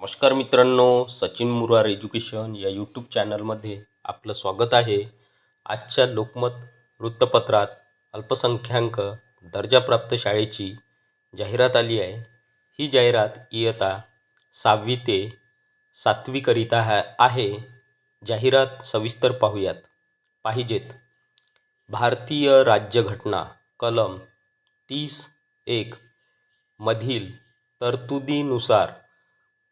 नमस्कार मित्रांनो सचिन मुरार एज्युकेशन या यूट्यूब चॅनलमध्ये आपलं स्वागत आहे. आजच्या लोकमत वृत्तपत्रात अल्पसंख्याक दर्जाप्राप्त शाळेची जाहिरात आली आहे. ही जाहिरात इयता सहावी ते सातवीकरिता हा आहे. जाहिरात सविस्तर पाहूयात. पाहिजेत. भारतीय राज्यघटना कलम तीस एक मधील तरतुदीनुसार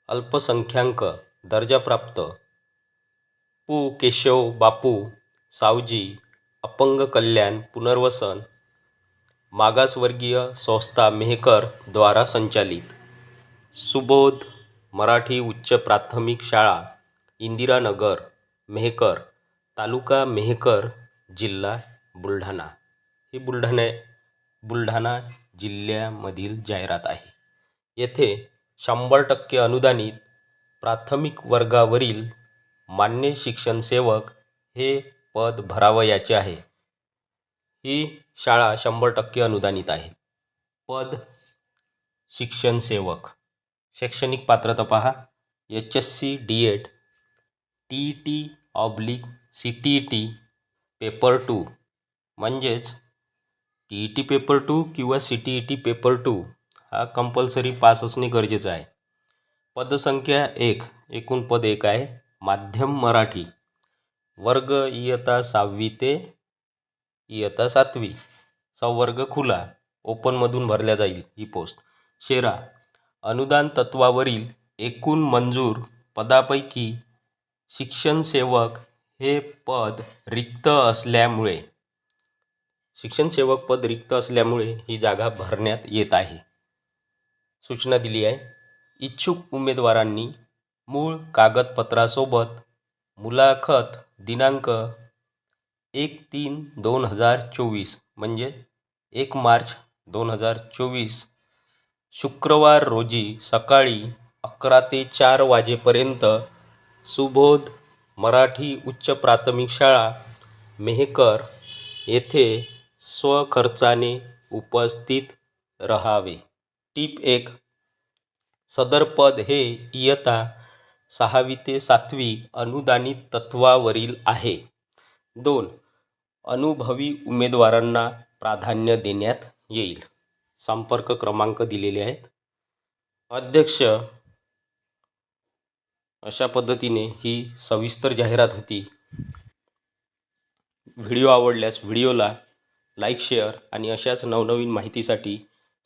अल्पसंख्याक दर्जाप्राप्त. पु. केशव बापू सावजी अपंग कल्याण पुनर्वसन मागासवर्गीय संस्था मेहकर द्वारा संचालित. सुबोध मराठी उच्च प्राथमिक शाळा इंदिरानगर मेहकर तालुका मेहकर जिल्हा बुलढाणा. ही बुलढाणे बुलढाणा जिल्ह्यामधील जाहिरात आहे. येथे शंभर टक्के अनुदानित प्राथमिक वर्गावरील मान्य शिक्षणसेवक हे पद भरावयाचे आहे. ही शाळा शंभर टक्के अनुदानित आहे. पद शिक्षणसेवक शैक्षणिक पात्रता पहा. H S C D Ed T E T oblique C T E T paper two. म्हणजेच T E T paper two किंवा C T E T paper two. हा कंपल्सरी पास असणे गरजेचं आहे. पदसंख्या एक एकूण पद एक आहे. माध्यम मराठी. वर्ग इयता सहावी ते इयता सातवी. संवर्ग खुला ओपनमधून भरल्या जाईल ही पोस्ट शेरा अनुदान तत्वावरील एकूण मंजूर पदापैकी शिक्षणसेवक हे पद रिक्त असल्यामुळे शिक्षणसेवक पद रिक्त असल्यामुळे ही जागा भरण्यात येत आहे. सूचना दिली आहे. इच्छुक उमेदवारांनी मूळ कागदपत्रासोबत मुलाखत दिनांक एक तीन दोन हजार चोवीस म्हणजे एक मार्च दोन हजार चोवीस शुक्रवार रोजी सकाळी अकरा ते चार वाजेपर्यंत सुबोध मराठी उच्च प्राथमिक शाळा मेहकर येथे स्वखर्चाने उपस्थित रहावे. टीप एक सदर पद हे इयता सहावी ते सातवी अनुदानित तत्वावरील आहे. दोन अनुभवी उमेदवारांना प्राधान्य देण्यात येईल. संपर्क क्रमांक दिलेले आहेत. अध्यक्ष अशा पद्धतीने ही सविस्तर जाहिरात होती. व्हिडिओ आवडल्यास व्हिडिओला लाईक शेअर आणि अशाच नवनवीन माहितीसाठी